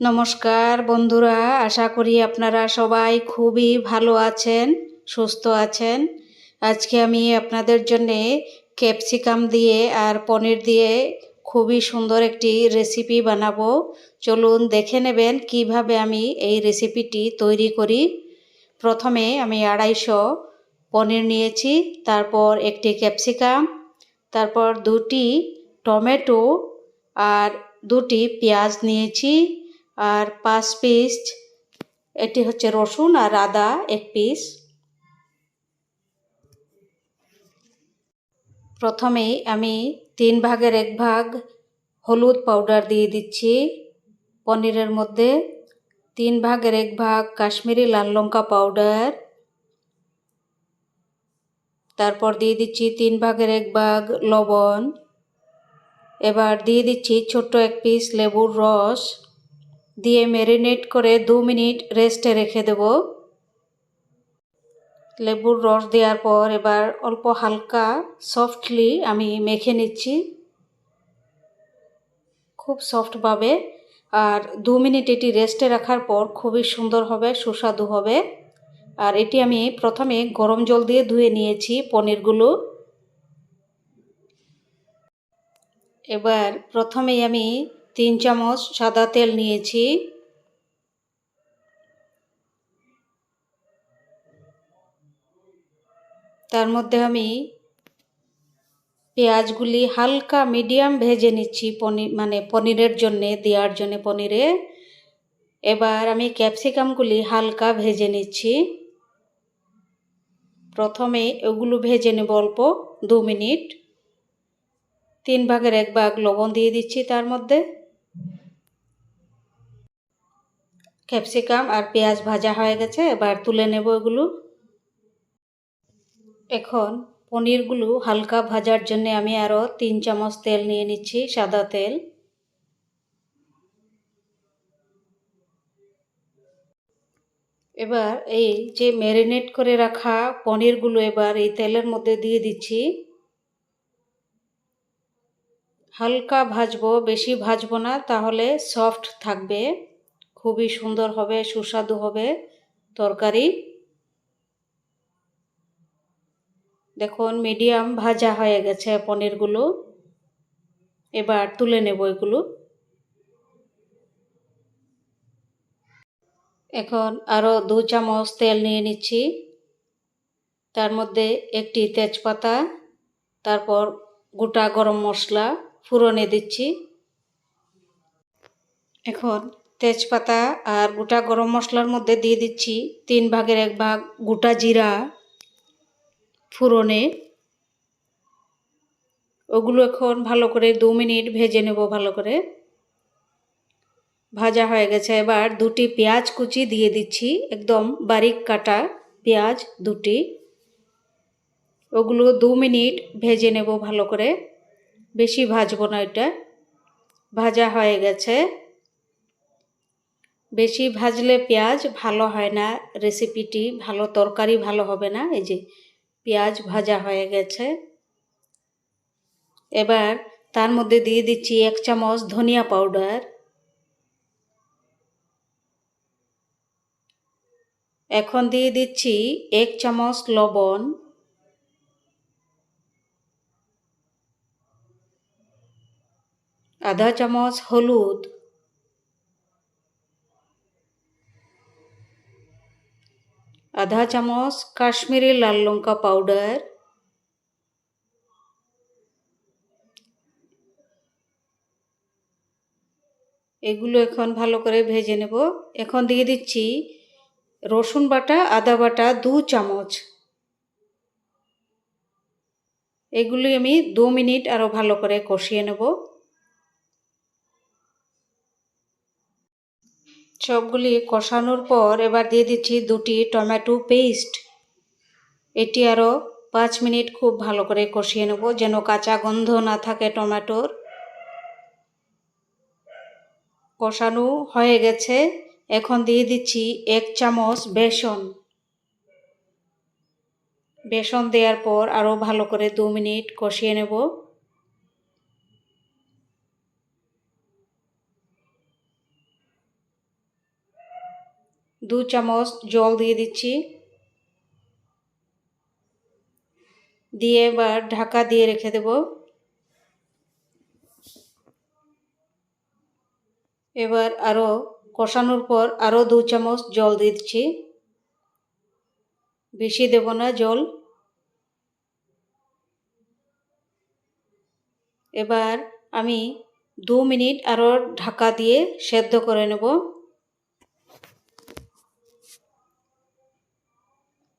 নমস্কার বন্ধুরা, আশা করি আপনারা সবাই খুবই ভালো আছেন, সুস্থ আছেন। আজকে আমি আপনাদের জন্যে ক্যাপসিকাম দিয়ে আর পনির দিয়ে খুবই সুন্দর একটি রেসিপি বানাবো। চলুন দেখে নেবেন কীভাবে আমি এই রেসিপিটি তৈরি করি। প্রথমে আমি আড়াইশো পনির নিয়েছি, তারপর একটি ক্যাপসিকাম, তারপর দুটি টমেটো আর দুটি পেঁয়াজ নিয়েছি। আর পাঁচ পিস এটি হচ্ছে রসুন আর আদা এক পিস প্রথমেই আমি তিন ভাগের এক ভাগ হলুদ পাউডার দিয়ে দিচ্ছি। পনিরের মধ্যে তিন ভাগের এক ভাগ কাশ্মীরি লাল লঙ্কা পাউডার তারপর দিয়ে দিচ্ছি তিন ভাগের এক ভাগ লবণ। এবার দিয়ে দিচ্ছি ছোট্ট এক পিস লেবুর রস। দিয়ে ম্যারিনেট করে দু মিনিট রেস্টে রেখে দেব। লেবুর রস দেওয়ার পর এবার অল্প হালকা সফটলি আমি মেখে নিচ্ছি। খুব সফটভাবে আর দু মিনিট এটি রেস্টে রাখার পর খুবই সুন্দর হবে, সুস্বাদু হবে। আর এটি আমি প্রথমে গরম জল দিয়ে ধুয়ে নিয়েছি পনিরগুলো। এবার প্রথমেই আমি তিন চামচ সাদা তেল নিয়েছি। তার মধ্যে আমি পেঁয়াজগুলি হালকা মিডিয়াম ভেজে নিচ্ছি পনির মানে পনিরের জন্যে, দেওয়ার জন্যে পনিরে। এবার আমি ক্যাপসিকামগুলি হালকা ভেজে নিচ্ছি। প্রথমে ওগুলো ভেজে নেব অল্প, দু মিনিট। তিন ভাগের এক ভাগ লবণ দিয়ে দিচ্ছি তার মধ্যে। ক্যাপসিকাম আর পেঁয়াজ ভাজা হয়ে গেছে, এবার তুলে নেব এগুলো। এখন পনিরগুলো হালকা ভাজার জন্য আমি আরও তিন চামচ তেল নিয়ে নিচ্ছি, সাদা তেল। এবার এই যে ম্যারিনেট করে রাখা পনিরগুলো এবার এই তেলের মধ্যে দিয়ে দিচ্ছি। হালকা ভাজবো, বেশি ভাজবো না, তাহলে সফট থাকবে। খুবই সুন্দর হবে, সুস্বাদু হবে তরকারি। দেখুন মিডিয়াম ভাজা হয়ে গেছে পনিরগুলো। এবার তুলে নেব এগুলো। এখন আরও দু চামচ তেল নিয়ে নিচ্ছি। তার মধ্যে একটি তেজপাতা, তারপর গোটা গরম মশলা। ফুরনে দিচ্ছি। এখন তেজপাতা আর গোটা গরম মশলার মধ্যে দিয়ে দিচ্ছি তিন ভাগের এক ভাগ গোটা জিরা ফুরনে। ওগুলো এখন ভালো করে দু মিনিট ভেজে নেব ভালো করে। ভাজা হয়ে গেছে। এবার দুটি পেঁয়াজ কুচি দিয়ে দিচ্ছি, একদম বারিক কাটা পেঁয়াজ দুটি। ওগুলো দু মিনিট ভেজে নেব ভালো করে। বেশি ভাজবো না এটা। ভাজা হয়ে গেছে। বেশি ভাজলে পেঁয়াজ ভালো হয় না রেসিপিটি ভালো, তরকারি ভালো হবে না। এই যে পেঁয়াজ ভাজা হয়ে গেছে। এবার তার মধ্যে দিয়ে দিচ্ছি এক চামচ ধনিয়া পাউডার। এখন দিয়ে দিচ্ছি এক চামচ লবণ। আধা চামচ হলুদ, আধা চামচ কাশ্মীরি লাল লঙ্কা পাউডার এগুলো এখন ভালো করে ভেজে নেব। এখন দিয়ে দিচ্ছি রসুন বাটা, আদা বাটা দু চামচ। এগুলি আমি দু মিনিট আরও ভালো করে কষিয়ে নেব। সবগুলি কষানোর পর এবার দিয়ে দিচ্ছি দুটি টমেটো পেস্ট। এটি আরও পাঁচ মিনিট খুব ভালো করে কষিয়ে নেব যেন কাঁচা গন্ধ না থাকে টমেটোর। কষানো হয়ে গেছে। এখন দিয়ে দিচ্ছি এক চামচ বেসন। বেসন দেওয়ার পর আরও ভালো করে দু মিনিট কষিয়ে নেব। দু চামচ জল দিয়ে দিচ্ছি। দিয়ে এবার ঢাকা দিয়ে রেখে দেব। এবার আরও কষানোর পর আরও দু চামচ জল দিচ্ছি। বেশি দেব না জল। এবার আমি দু মিনিট আরও ঢাকা দিয়ে সেদ্ধ করে নেব।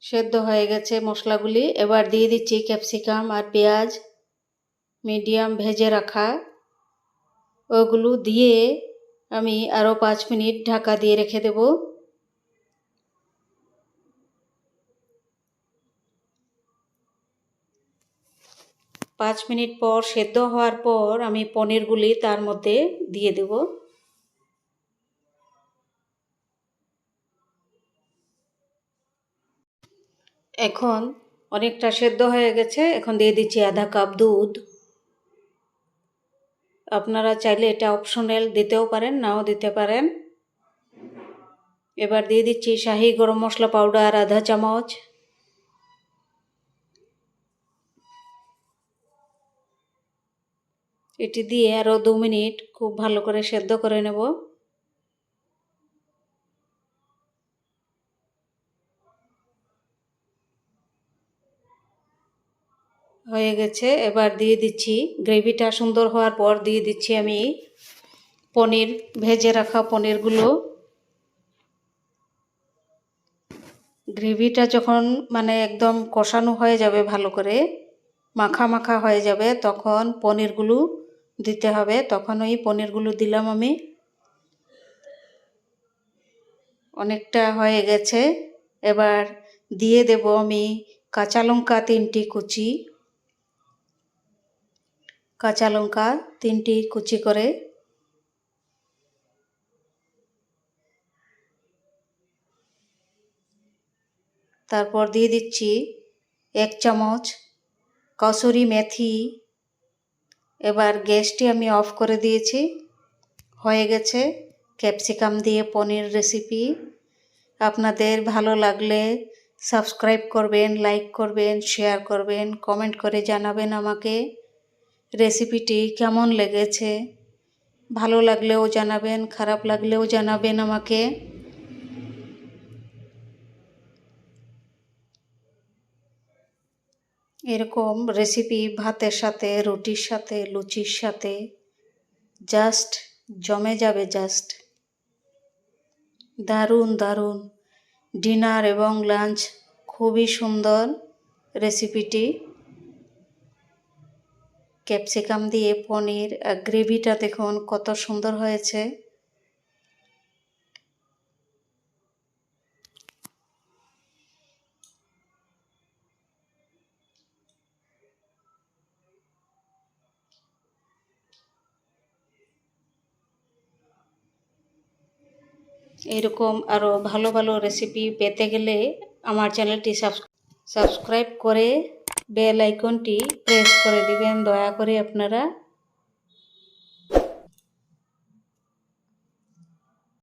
সেদ্ধ হয়ে গেছে মশলাগুলি। এবার দিয়ে দিচ্ছি ক্যাপসিকাম আর পেঁয়াজ। মিডিয়াম ভেজে রাখা। ওগুলো দিয়ে আমি আরও পাঁচ মিনিট ঢাকা দিয়ে রেখে দেব। পাঁচ মিনিট পর সেদ্ধ হওয়ার পর আমি পনিরগুলি তার মধ্যে দিয়ে দেব। এখন অনেকটা সেদ্ধ হয়ে গেছে। এখন দিয়ে দিচ্ছি আধা কাপ দুধ। আপনারা চাইলে এটা অপশনাল দিতেও পারেন, নাও দিতে পারেন। এবার দিয়ে দিচ্ছি শাহি গরম মশলা পাউডার আধা চামচ। এটি দিয়ে আরও দু মিনিট খুব ভালো করে সেদ্ধ করে নেব। হয়ে গেছে। এবার দিয়ে দিচ্ছি গ্রেভিটা সুন্দর হওয়ার পর দিয়ে দিচ্ছি আমি পনির, ভেজে রাখা পনিরগুলো। গ্রেভিটা যখন মানে একদম কষানো হয়ে যাবে ভালো করে, মাখা মাখা হয়ে যাবে, তখন পনিরগুলো দিতে হবে। তখন ওই পনিরগুলো দিলাম আমি। অনেকটা হয়ে গেছে। এবার দিয়ে দেব আমি কাঁচা লঙ্কা তিনটি কুচি। কাঁচা লঙ্কা তিনটি কুচি করে। তারপর দিয়ে দিচ্ছি এক চামচ কসুরি মেথি। এবার গ্যাসটি আমি অফ করে দিয়েছি। হয়ে গেছে ক্যাপসিকাম দিয়ে পনির রেসিপি। আপনাদের ভালো লাগলে সাবস্ক্রাইব করবেন, লাইক করবেন, শেয়ার করবেন, কমেন্ট করে জানাবেন আমাকে। রেসিপিটি কেমন লেগেছে? ভালো লাগলেও জানাবেন, খারাপ লাগলেও জানাবেন আমাকে। এরকম রেসিপি ভাতের সাথে, রুটির সাথে, লুচির সাথে, জাস্ট জমে যাবে জাস্ট। দারুণ দারুণ। ডিনার এবং লাঞ্চ খুবই সুন্দর রেসিপিটি। ক্যাপসিকাম দিয়ে পনির গ্রেভিটা দেখুন কত সুন্দর হয়েছে। এরকম আরও ভালো ভালো রেসিপি পেতে গেলে আমার চ্যানেলটি সাবস্ক্রাইব করে বেল আইকনটি প্রেস করে দিবেন। দয়া করে আপনারা